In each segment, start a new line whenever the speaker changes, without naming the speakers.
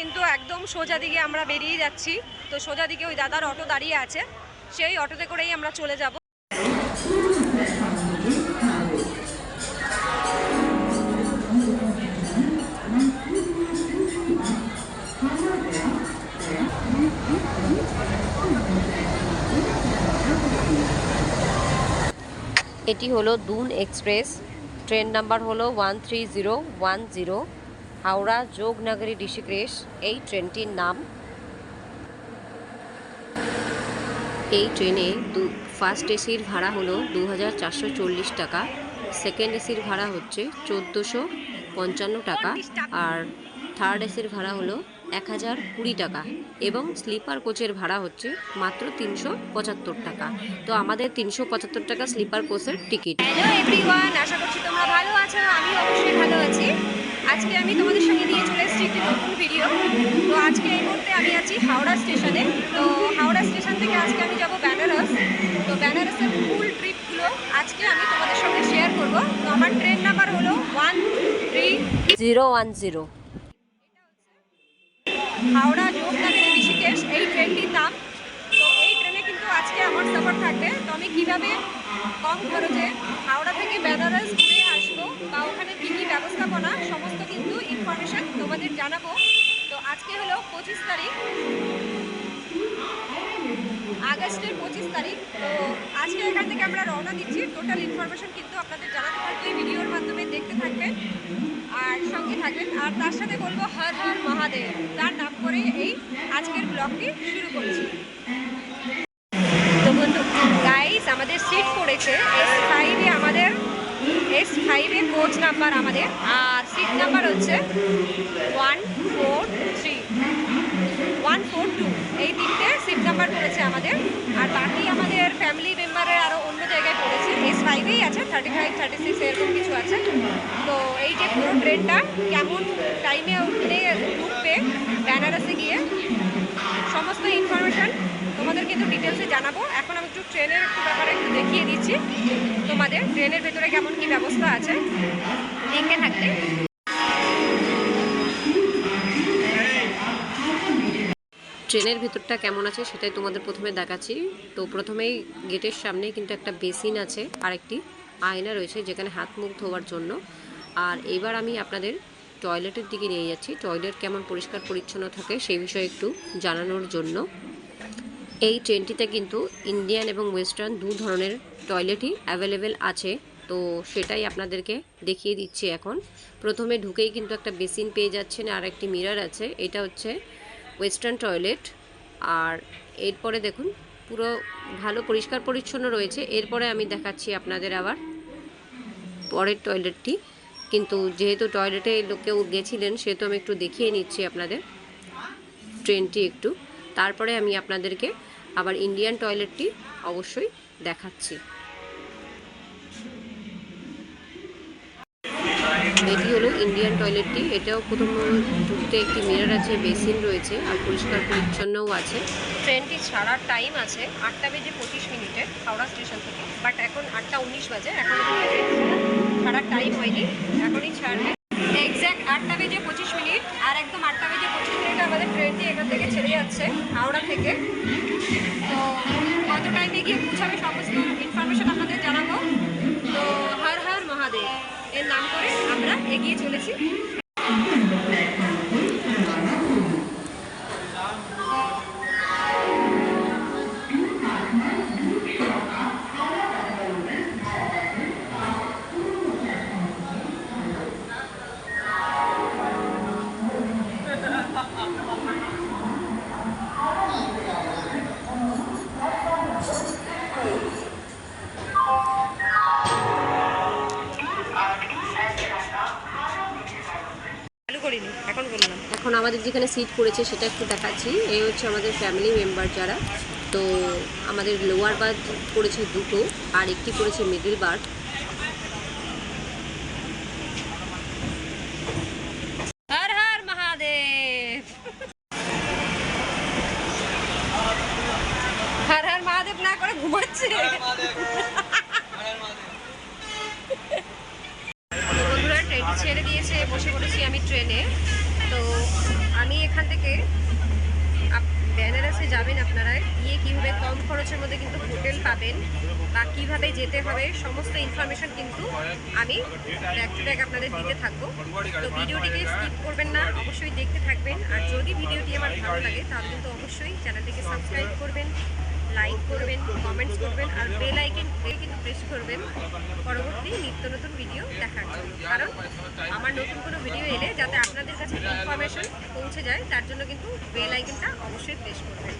কিন্তু একদম সোজা দিকে আমরা বেরিয়ে যাচ্ছি। তো সোজা দিকে ওই দাদার অটো দাঁড়িয়ে আছে। সেই অটোতে করেই আমরা চলে যাব।
এটি হলো দুন এক্সপ্রেস। ট্রেন নাম্বার হলো one three zero one zero. Howrah Yognagari Rishikesh, এই ট্রেনটির নাম। এই ট্রেনে দু ফার্স্ট এসির ভাড়া হলো দু হাজার চারশো চল্লিশ টাকা সেকেন্ড এসির ভাড়া হচ্ছে চোদ্দোশো পঞ্চান্ন টাকা, আর থার্ড এসির ভাড়া হলো এক হাজার কুড়ি টাকা এবং স্লিপার কোচের ভাড়া হচ্ছে মাত্র তিনশো পঁচাত্তর টাকা। তো আমাদের তিনশো পঁচাত্তর টাকা স্লিপার কোচের টিকিট।
হ্যালো এভরিওয়ান আশা করছি তোমরা ভালো আছো আমি অবশ্যই ভালো আছি। আজকে আমি তোমাদের সঙ্গে নিয়ে চলে এসেছি একটি নতুন ভিডিও তো আজকে এই মুহূর্তে আমি আছি হাওড়া স্টেশনে। তো হাওড়া স্টেশন থেকে আজকে আমি যাব বেনারস। তো বেনারসের ফুল ট্রিপগুলো আজকে আমি তোমাদের সঙ্গে শেয়ার করব। তো আমার ট্রেন নাম্বার হলো one three
zero one zero
Howrah Yognagari Rishikesh এই ট্রেনটির নাম তো এই ট্রেনে কিন্তু আজকে আমার সফর থাকবে। তো আমি কীভাবে কম খরচে হাওড়া থেকে বেনারস ঘুরে বা ওখানে কী কী ব্যবস্থাপনা, সমস্ত কিন্তু ইনফরমেশান তোমাদের জানাব। তো আজকে হলো পঁচিশ তারিখ। আগস্টের পঁচিশ তারিখ। তো আজকে এখান থেকে আমরা রওনা দিচ্ছি। টোটাল ইনফরমেশন কিন্তু আপনাদের জানাতে থাকবে। এই ভিডিওর মাধ্যমে দেখতে থাকবেন আর সঙ্গে থাকবেন। আর তার সাথে বলব হর হর মহাদেব। তার নাম করে এই আজকের ব্লগটি শুরু করছি। তো বন্ধু আমাদের সিট পড়েছে ফাইভে আমাদের এস ফাইভে কোচ নাম্বার আমাদের, আর সিট নাম্বার হচ্ছে one four three one four two এই তিনটে সিট নাম্বার পড়েছে আমাদের, আর বাকি আমাদের ফ্যামিলি মেম্বারের আরও অন্য জায়গায় পড়েছে এস ফাইভেই আছে থার্টি ফাইভ থার্টি সিক্স এরকম কিছু আছে। তো এই যে পুরো ট্রেনটা কেমন টাইমে উঠলে ঢুকবে বেনারসে গিয়ে। সমস্ত ইনফরমেশন তোমাদের কিন্তু ডিটেলসে জানাব। এখন আমি একটু ট্রেনের একটু ব্যাপারে একটু দেখিয়ে দিচ্ছি তোমাদের। ট্রেনের ভেতরে কেমন কি ব্যবস্থা আছে? দেখে থাকতে।
ট্রেনের ভেতরটা কেমন আছে সেটাই তোমাদের প্রথমে দেখাচ্ছি। তো প্রথমেই গেটের সামনে কিন্তু একটা বেসিন আছে আর একটি আয়না রয়েছে যেখানে হাত মুখ ধোয়ার জন্য। আর এবার আমি আপনাদের টয়লেটের দিকে নিয়ে যাচ্ছি। টয়লেট কেমন পরিষ্কার পরিচ্ছন্ন থাকে সেই বিষয়ে একটু জানানোর জন্য। এই ট্রেনটিতে কিন্তু ইন্ডিয়ান এবং ওয়েস্টার্ন দু ধরনের টয়লেটই অ্যাভেলেবেল আছে। তো সেটাই আপনাদেরকে দেখিয়ে দিচ্ছি এখন। প্রথমে ঢুকেই কিন্তু একটা বেসিন পেয়ে যাচ্ছেন আর একটি মিরর আছে। এটা হচ্ছে ওয়েস্টার্ন টয়লেট। আর এরপরে দেখুন, পুরো ভালো পরিষ্কার পরিচ্ছন্ন রয়েছে। এরপরে আমি দেখাচ্ছি আপনাদের আবার পরের টয়লেটটি। কিন্তু যেহেতু টয়লেটে কেউ গেছিলেন, সেহেতু আমি একটু দেখিয়ে নিচ্ছি আপনাদের। ট্রেনটি একটু। তারপরে আমি আপনাদেরকে আবার ইন্ডিয়ান টয়লেটটি অবশ্যই দেখাচ্ছি। এটি হলো ইন্ডিয়ান টয়লেটটি এটাও প্রথম ঢুকতে একটি মিরর আছে বেসিন রয়েছে, আর পরিষ্কার পরিচ্ছন্নও আছে।
ট্রেনটি ছাড়ার টাইম আছে আটটা বেজে পঁচিশ মিনিটে, হাওড়া স্টেশন থেকে। বাট এখন আটটা উনিশ বাজে, এখন ছাড়ার টাইম হয়নি, এখনই ছাড়বে। এক্স্যাক্ট আটটা বেজে পঁচিশ মিনিট, আর একদম আটটা বেজে পঁচিশ মিনিট আমাদের ট্রেনটি এখান থেকে ছেড়ে যাচ্ছে, হাওড়া থেকে। তো কত টাইমে গিয়ে পৌঁছাবে সমস্ত ইনফরমেশন আপনাদের জানাব। তো হর হর মহাদেব, এর নাম করে আমরা এগিয়ে চলেছি।
সিট করেছে, সেটা একটু দেখাচ্ছি। এই হচ্ছে আমাদের ফ্যামিলি মেম্বার যারা। তো আমাদের লোয়ার বার্থ করেছে দুটো, আর একটি করেছে মিডিল বার্থ
হর হর মহাদেব হর হর মহাদেব না করে ঘুমাচ্ছে বন্ধুরা ট্রেনটি ছেড়ে দিয়েছে বসে পড়েছি আমি ট্রেনে তো আমি এখান থেকে যাবেন আপনারা গিয়ে কীভাবে কম খরচের মধ্যে কিন্তু হোটেল পাবেন বা কীভাবে যেতে হবে, সমস্ত ইনফরমেশন কিন্তু আমি ব্যাক টু ব্যাক আপনাদের দিতে থাকব। তো ভিডিওটিকে স্কিপ করবেন না, অবশ্যই দেখতে থাকবেন। আর যদি ভিডিওটি আমার ভালো লাগে, তাহলে কিন্তু অবশ্যই চ্যানেলটিকে সাবস্ক্রাইব করবেন লাইক করবেন কমেন্টস করবেন, আর বেল আইকন কিন্তু প্রেস করবেন পরবর্তী নিত্য নতুন ভিডিও দেখার জন্য। কারণ আমার নতুন কোনো ভিডিও এলে যাতে আপনাদের কাছে ইনফরমেশন পৌঁছে যায়, তার জন্য কিন্তু বেল আইকনটা অবশ্যই প্রেস করবেন।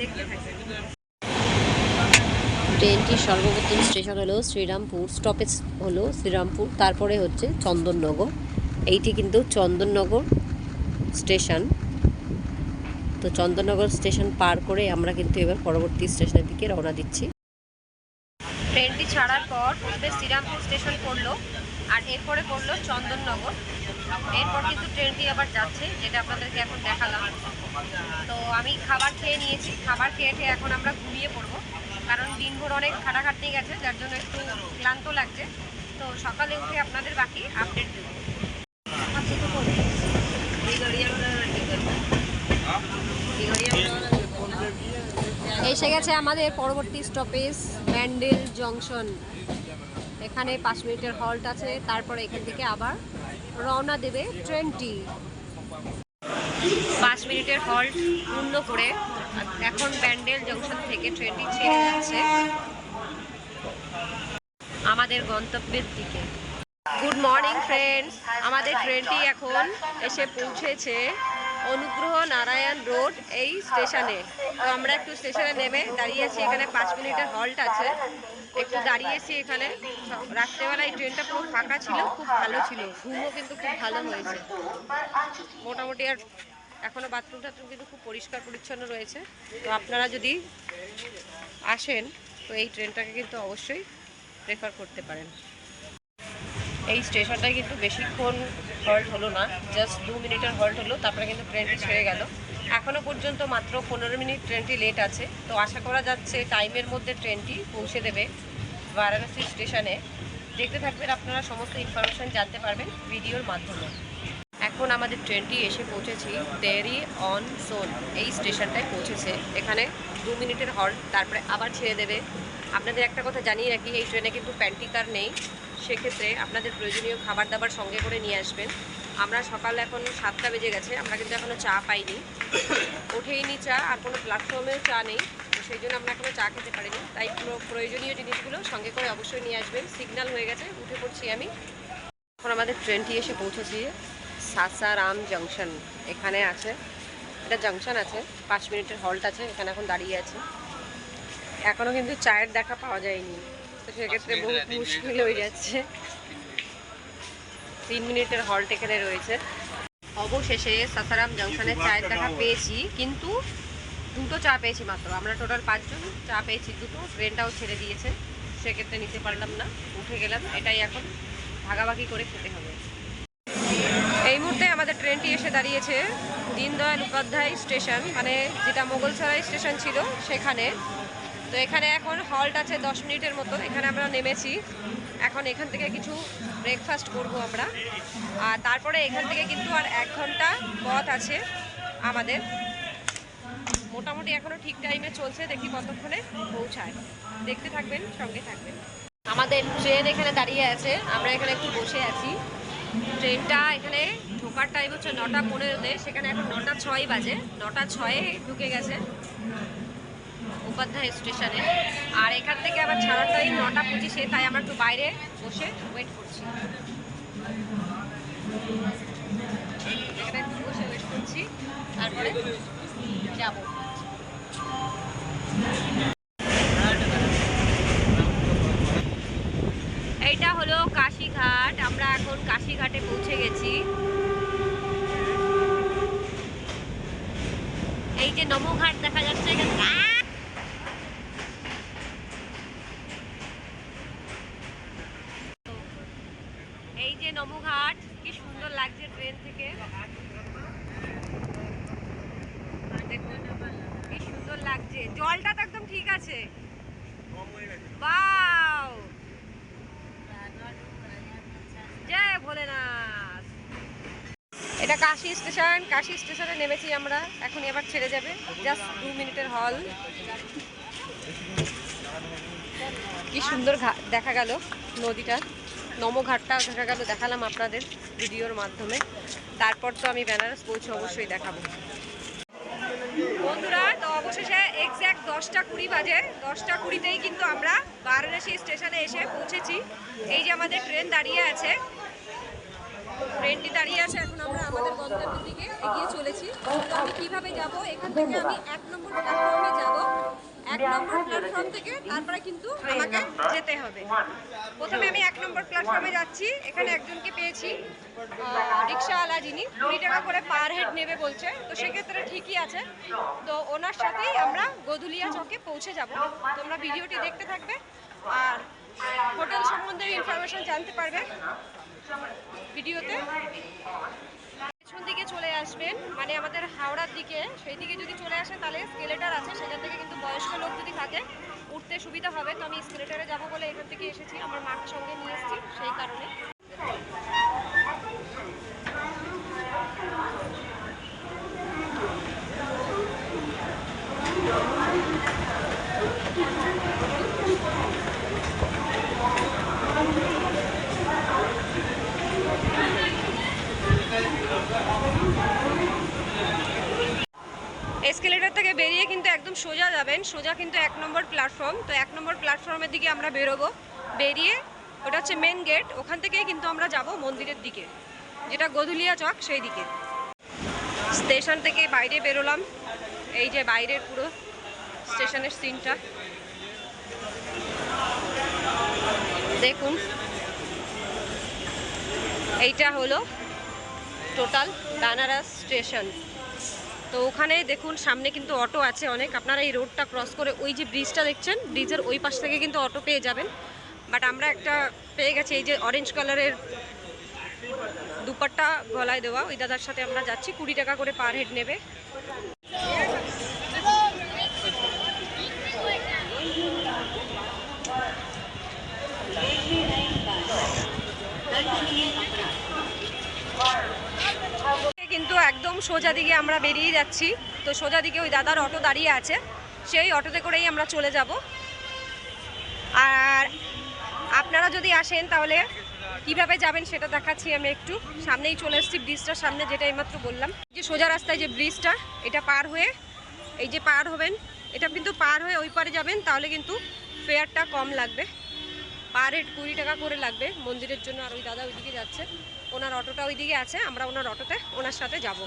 দেখতে থাকবেন।
ট্রেনটির সর্বপ্রথম স্টেশন হলো শ্রীরামপুর, স্টপেজ হলো শ্রীরামপুর, তারপরে হচ্ছে চন্দননগর। এইটি কিন্তু চন্দননগর স্টেশন। তো চন্দননগর স্টেশন পার করে আমরা কিন্তু এবার পরবর্তী স্টেশনের দিকে রওনা দিচ্ছি।
ট্রেনটি ছাড়ার পর প্রথমে শ্রীরামপুর স্টেশন পড়ল আর এরপরে পড়ল চন্দননগর। এরপর কিন্তু ট্রেনটি আবার যাচ্ছে, যেটা আপনাদেরকে এখন দেখালাম। তো আমি খাবার খেয়ে নিয়েছি। খাবার খেয়ে খেয়ে এখন আমরা ঘুমিয়ে পড়ব। দিনভর অনেক খাটাখাটনি গেছে, যার জন্য একটু ক্লান্ত লাগছে। তো সকালে উঠে আপনাদের বাকি আপডেট দেবো।
এসে গেছে আমাদের পরবর্তী স্টপেজ ব্যান্ডেল জংশন এখানে পাঁচ মিনিটের হল্ট আছে, তারপরে এখান থেকে আবার রওনা দেবে ট্রেনটি।
পাঁচ মিনিটের হল্ট পূর্ণ করে এখন ব্যান্ডেল জংশন থেকে ট্রেনটি ছেড়ে যাচ্ছে। আমাদের গন্তব্যের দিকে। গুড মর্নিং ফ্রেন্ডস আমাদের ট্রেনটি এখন এসে পৌঁছেছে অনুগ্রহ নারায়ণ রোড এই স্টেশনে। তো আমরা একটু স্টেশনে নেমে দাঁড়িয়ে আছি, এখানে পাঁচ মিনিটের হল্ট আছে। একটু দাঁড়িয়েছি এখানে রাত্রেবেলায় ট্রেনটা পুরো ফাঁকা ছিল, খুব ভালো ছিল। ঘুমও কিন্তু খুব ভালো হয়েছে। মোটামুটি আর এখনও বাথরুম টাথরুম কিন্তু খুব পরিষ্কার পরিচ্ছন্ন রয়েছে। তো আপনারা যদি আসেন, তো এই ট্রেনটাকে কিন্তু অবশ্যই প্রেফার করতে পারেন। এই স্টেশনটায় কিন্তু বেশিক্ষণ হল্ট হলো না জাস্ট দু মিনিটের হল্ট হলো, তারপরে কিন্তু ট্রেনটি ছেড়ে গেল। এখনও পর্যন্ত মাত্র পনেরো মিনিট ট্রেনটি লেট আছে, তো আশা করা যাচ্ছে টাইমের মধ্যে ট্রেনটি পৌঁছে দেবে বারাণসী স্টেশনে। দেখতে থাকবেন আপনারা সমস্ত ইনফরমেশন জানতে পারবেন ভিডিওর মাধ্যমে। এখন আমাদের ট্রেনটি এসে পৌঁছেছি দেরি অন সোন এই স্টেশনটায় পৌঁছেছে। এখানে দু মিনিটের হল্ট, তারপরে আবার ছেড়ে দেবে। আপনাদের একটা কথা জানিয়ে রাখি, এই ট্রেনে কিন্তু প্যান্টিকার নেই। সেক্ষেত্রে আপনাদের প্রয়োজনীয় খাবার দাবার সঙ্গে করে নিয়ে আসবেন। আমরা সকাল এখন সাতটা বেজে গেছে, আমরা কিন্তু এখনও চা পাইনি। ওঠেইনি চা, আর কোনো প্ল্যাটফর্মেও চা নেই সেই জন্য আমরা এখনও চা খেতে পারিনি। তাই পুরো প্রয়োজনীয় জিনিসগুলো সঙ্গে করে অবশ্যই নিয়ে আসবেন। সিগন্যাল হয়ে গেছে, উঠে পড়ছি আমি। এখন আমাদের ট্রেনটি এসে পৌঁছেছি সাসারাম জংশন। এখানে আছে, এটা জংশন আছে, পাঁচ মিনিটের হল্ট আছে, এখানে এখন দাঁড়িয়ে আছে। এখনও কিন্তু চায়ের দেখা পাওয়া যায়নি। তো সেক্ষেত্রে বহু মুশকিল হয়ে যাচ্ছে। তিন মিনিটের হল্ট এখানে রয়েছে। অবশেষে সাসারাম জংশনে চায়ের দেখা পেয়েছি কিন্তু দুটো চা পেয়েছি মাত্র। আমরা টোটাল পাঁচজন চা পেয়েছি দুটো। ট্রেনটাও ছেড়ে দিয়েছে। সেক্ষেত্রে নিতে পারলাম না উঠে গেলাম। এটাই এখন ভাগাভাগি করে খেতে হবে। এই মুহূর্তে আমাদের ট্রেনটি এসে দাঁড়িয়েছে দীনদয়াল উপাধ্যায় স্টেশন মানে যেটা মোগলসরাই স্টেশন ছিল সেখানে। তো এখানে এখন হল্ট আছে দশ মিনিটের মতো। এখানে আমরা নেমেছি। এখন এখান থেকে কিছু ব্রেকফাস্ট করব আমরা। আর তারপরে এখান থেকে কিন্তু আর এক ঘণ্টা পথ আছে আমাদের। মোটামুটি এখনও ঠিক টাইমে চলছে, দেখি কতক্ষণে পৌঁছায়। দেখতে থাকবেন, সঙ্গে থাকবেন। আমাদের ট্রেন এখানে দাঁড়িয়ে আছে। আমরা এখানে একটু বসে আছি। ট্রেনটা এখানে ঢোকার টাইম হচ্ছে নটা পনেরোতে। সেখানে এখন নটা ছয় বাজে। নটা ছয়ে ঢুকে গেছে। উপাধ্যায় স্টেশনে। আর এখান থেকে আবার ছাড়ার টাইম নটা পঁচিশে, তাই আমরা একটু বাইরে বসে ওয়েট করছি। এখানে একটু বসে ওয়েট করছি, তারপরে যাব। এইটা হলো কাশীঘাট, আমরা এখন কাশীঘাটে পৌঁছে গেছি। এই যে নমঘাট দেখা যাচ্ছে এখানে। এই যে নমঘাট, কি সুন্দর লাগছে ট্রেন থেকে। কি সুন্দর লাগছে। জলটা তো একদম ঠিক আছে। বাও! জয় ভোলেনাথ। এটা কাশি স্টেশন, কাশি স্টেশনে নেমেছি আমরা। এখন এবার ছেড়ে যাবে। জাস্ট দু মিনিটের হল। কি সুন্দর দেখা গেল নদীটা নমঘাটটা গেল, দেখালাম আপনাদের ভিডিওর মাধ্যমে। তারপর তো আমি বেনারস পৌঁছে অবশ্যই দেখাবো। বন্ধুরা, তো অবশেষে এক্স্যাক্ট দশটা কুড়ি বাজে। দশটা কুড়িতেই কিন্তু আমরা বারাণসী স্টেশনে এসে পৌঁছেছি। এই যে আমাদের ট্রেন দাঁড়িয়ে আছে। ট্রেনটি দাঁড়িয়ে আছে, এখন আমরা আমাদের গন্তব্যের দিকে এগিয়ে চলেছি। আমি কীভাবে যাব? এখান থেকে আমি এক নম্বর প্ল্যাটফর্মে যাব। এক নম্বর প্ল্যাটফর্ম থেকে তারপরে কিন্তু আমাকে যেতে হবে। প্রথমে আমি এক নম্বর প্ল্যাটফর্মে যাচ্ছি। এখানে একজনকে পেয়েছি রিক্সাওয়ালা যিনি। কুড়ি টাকা করে পার হেড নেবে বলছে। তো সেক্ষেত্রে ঠিকই আছে। তো ওনার সাথেই আমরা গদুলিয়া চকে পৌঁছে যাব। তোমরা ভিডিওটি দেখতে থাকবে। আর হোটেল সম্বন্ধে ইনফরমেশন জানতে পারবে ভিডিওতে। আসবেন মানে আমাদের হাওড়ার দিকে সেই দিকে যদি চলে আসেন, তাহলে স্কেলেটার আছে, সেখান থেকে কিন্তু বয়স্ক লোক যদি থাকে, উঠতে সুবিধা হবে। তো আমি স্কেলেটারে যাব বলে এখান থেকে এসেছি, আমার মাকে সঙ্গে নিয়ে এসেছি, সেই কারণে এসকেলেটার থেকে বেরিয়ে কিন্তু একদম সোজা কিন্তু এক নম্বর প্ল্যাটফর্ম তো এক নম্বর প্ল্যাটফর্মের দিকে আমরা বেরোবো। বেরিয়ে ওটা হচ্ছে মেন গেট ওখান থেকেই কিন্তু আমরা যাব মন্দিরের দিকে, যেটা গধুলিয়া চক, সেই দিকে। স্টেশন থেকে বাইরে বেরোলাম। এই যে বাইরের পুরো স্টেশনের সিনটা দেখুন। এইটা হলো টোটাল বেনারস স্টেশন তো ওখানে দেখুন, সামনে কিন্তু অটো আছে অনেক। আপনারা এই রোডটা ক্রস করে ওই যে ব্রিজটা দেখছেন ব্রিজের ওই পাশ থেকে কিন্তু অটো পেয়ে যাবেন। বাট আমরা একটা পেয়ে গেছি, এই যে অরেঞ্জ কালারের দুপাট্টা গলায় দেওয়া। ওই দাদার সাথে আমরা যাচ্ছি, কুড়ি টাকা করে পার হেড নেবে কিন্তু একদম সোজা দিকে আমরা বেরিয়ে যাচ্ছি। তো সোজা দিকে ওই দাদার অটো দাঁড়িয়ে আছে। সেই অটোতে করেই আমরা চলে যাব। আর আপনারা যদি আসেন তাহলে কীভাবে যাবেন সেটা দেখাচ্ছি আমি একটু। সামনেই চলে এসেছি ব্রিজটার সামনে যেটা এইমাত্র বললাম। যে সোজা রাস্তায় যে ব্রিজটা, এটা পার হয়ে এই যে পার হবেন, এটা কিন্তু পার হয়ে ওই পারে যাবেন, তাহলে কিন্তু ফেয়ারটা কম লাগবে। পার হেড কুড়ি টাকা করে লাগবে মন্দিরের জন্য, আর ওই দাদা ওইদিকে যাচ্ছে। ওনার অটোটা ওইদিকে আছে আমরা ওনার অটোতে ওনার সাথে যাব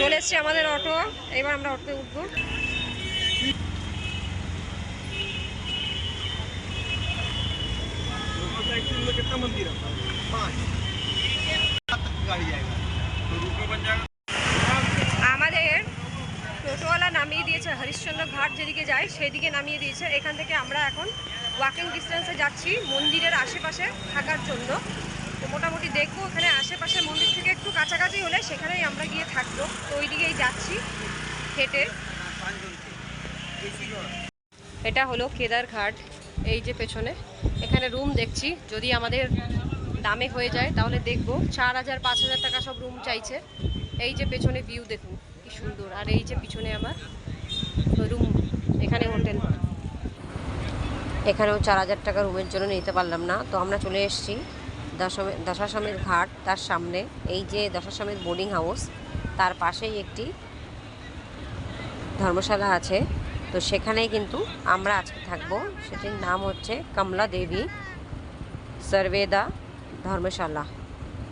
চলে এসছে আমাদের অটো এবার আমরা অটোতে উঠবো
एक्चुअली में कितना मंदिर है पाँच गाड़ी जाएगा तो रुको बन जाएगा
আমাদের টোটোওয়ালা নামিয়ে দিয়েছে হরিশ্চন্দ্র ঘাট যেদিকে যায় সেদিকে নামিয়ে দিয়েছে এখান থেকে আমরা এখন ওয়াকিং ডিস্টেন্সে যাচ্ছি, মন্দিরের আশেপাশে থাকার জন্য। তো মোটামুটি দেখব ওখানে আশেপাশে মন্দির থেকে একটু কাছাকাছি হলে সেখানেই আমরা গিয়ে থাকব। তো ওই দিকেই যাচ্ছি হেঁটে। এটা হলো কেদার ঘাট এই যে পেছনে। এখানে রুম দেখছি, যদি আমাদের দামে হয়ে যায় তাহলে দেখব। চার হাজার, পাঁচ হাজার টাকা সব রুম চাইছে। এই যে পেছনে ভিউ দেখুন, কি সুন্দর। আর এই যে পিছনে আমার রুম এখানে হোটেল
এখানেও চার হাজার টাকা রুমের জন্য নিতে পারলাম না। তো আমরা চলে এসেছি দশমে দশাশ্রমের ঘাট তার সামনে। এই যে দশাশ্রমের বোর্ডিং হাউস তার পাশেই একটি ধর্মশালা আছে। তো সেখানেই কিন্তু আমরা আজকে থাকব। সেটির নাম হচ্ছে কমলা দেবী সর্বেদা ধর্মশালা।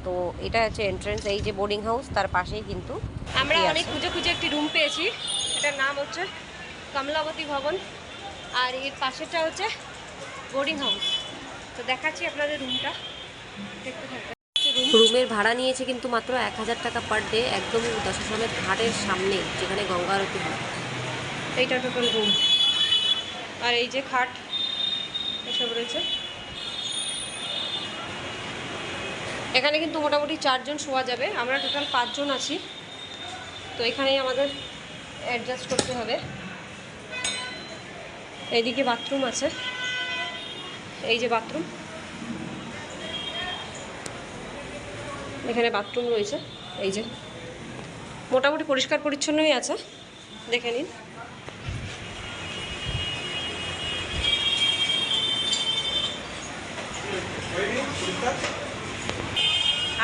তো এটা হচ্ছে এন্ট্রেন্স এই যে বোর্ডিং হাউস তার পাশেই কিন্তু
আমরা অনেক খুঁজে খুঁজে একটি রুম পেয়েছি। এটার নাম হচ্ছে কমলাবতী ভবন। আর এর পাশেরটা হচ্ছে বোর্ডিং হাউস তো দেখাচ্ছি আপনাদের রুমটা দেখতে থাকবেন
রুমের ভাড়া নিয়েছে কিন্তু মাত্র এক হাজার টাকা পার ডে একদম দশাশ্রমের ঘাটের সামনে যেখানে গঙ্গা আরতি হয়।
এইটা টোটাল রুম আর এই যে খাট এসব রয়েছে। এখানে কিন্তু মোটামুটি চারজন শোয়া যাবে। আমরা টোটাল পাঁচজন আছি। তো এখানেই আমাদের অ্যাডজাস্ট করতে হবে। এইদিকে বাথরুম আছে। এই যে বাথরুম। এখানে বাথরুম রয়েছে। এই যে। মোটামুটি পরিষ্কার পরিচ্ছন্নই আছে। দেখে নিন।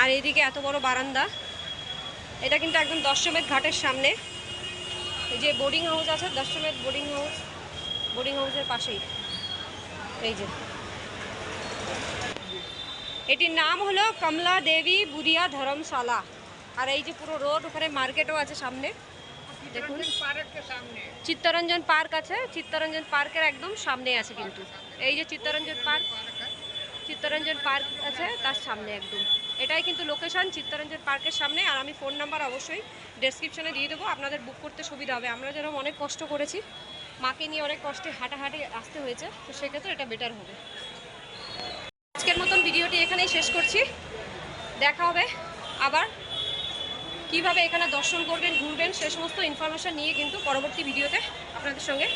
আর এইদিকে এত বড় বারান্দা। এটা কিন্তু একদম দশমের ঘাটের সামনে। এই যে বোর্ডিং হাউস আছে, দশমের বোর্ডিং হাউস বোর্ডিং হাউসের পাশেই। এই যে। এটির নাম হলো কমলা দেবী বুড়িয়া ধর্মশালা। আর এই যে পুরো রোড ওখানে মার্কেটও আছে সামনে। দেখুন। চিত্তরঞ্জন পার্ক আছে। চিত্তরঞ্জন পার্কের একদম সামনে আছে কিন্তু। এই যে চিত্তরঞ্জন পার্ক চিত্তরঞ্জন পার্ক আছে তার সামনে একদম। এটাই কিন্তু লোকেশন চিত্তরঞ্জন পার্কের সামনে। আর আমি ফোন নাম্বার অবশ্যই ডেসক্রিপশনে দিয়ে দেবো। আপনাদের বুক করতে সুবিধা হবে। আমরা যেরকম অনেক কষ্ট করেছি মাকে নিয়ে অনেক কষ্টে হাঁটাহাঁটি আসতে হয়েছে, তো সেক্ষেত্রে এটা বেটার হবে। আজকের মতন ভিডিওটি এখানেই শেষ করছি। দেখা হবে আবার। কীভাবে এখানে দর্শন করবেন, ঘুরবেন, সে সমস্ত ইনফরমেশন নিয়ে কিন্তু পরবর্তী ভিডিওতে আপনাদের সঙ্গে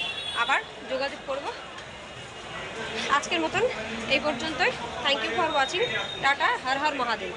আবার যোগাযোগ করব। আজকের মতন এই পর্যন্তই। Thank you for watching tata, Har Har Mahadev.